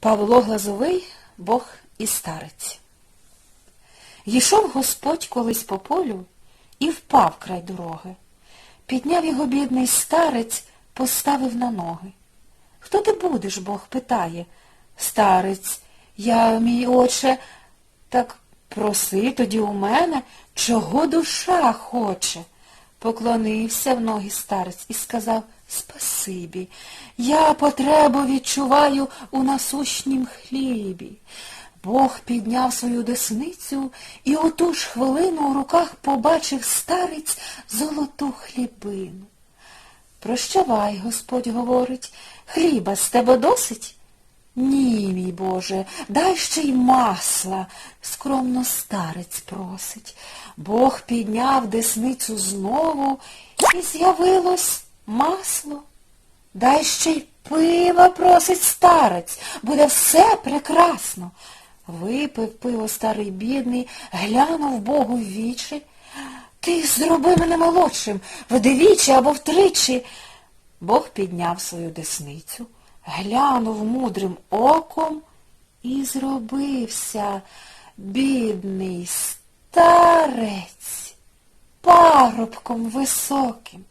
Павло Глазовий, Бог і старець. Йшов Господь колись по полю і впав край дороги. Підняв його бідний старець, поставив на ноги. Хто ти будеш, Бог питає. Старець, я, мій отче, так проси тоді у мене, чого душа хоче. Поклонився в ноги старець і сказав Спасибі, я потребу відчуваю у насущнім хлібі. Бог підняв свою десницю і у ту ж хвилину у руках побачив старець золоту хлібину. Прощавай, Господь говорить, хліба з тебе досить? Ні, мій Боже, дай ще й масла, скромно старець просить. Бог підняв десницю знову, і з'явилось масло. Дай ще й пива просить старець, буде все прекрасно. Випив пиво старий бідний, глянув Богу в вічі. Ти зроби мене молодшим, вдвічі або втричі. Бог підняв свою десницю, глянув мудрим оком і зробився бідний старець парубком високим.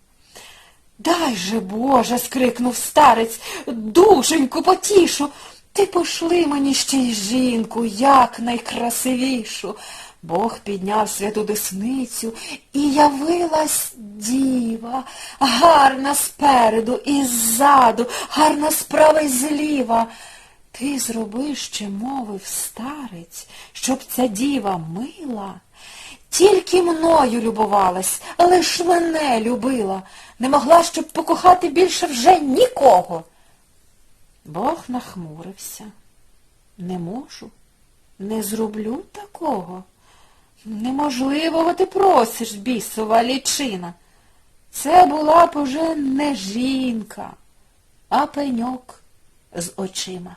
Дай же, Боже, скрикнув старець, душеньку потішу, ти пошли мені ще й жінку, як найкрасивішу. Бог підняв святу десницю, і явилась діва, гарна спереду і ззаду, гарна справа й зліва. Ти зроби ще, мовив старець, щоб ця діва мила. Тільки мною любувалась, лиш мене любила, не могла, щоб покохати більше вже нікого. Бог нахмурився. Не можу, не зроблю такого. Неможливого ти просиш, бісова лічина. Це була б уже не жінка, а пеньок з очима.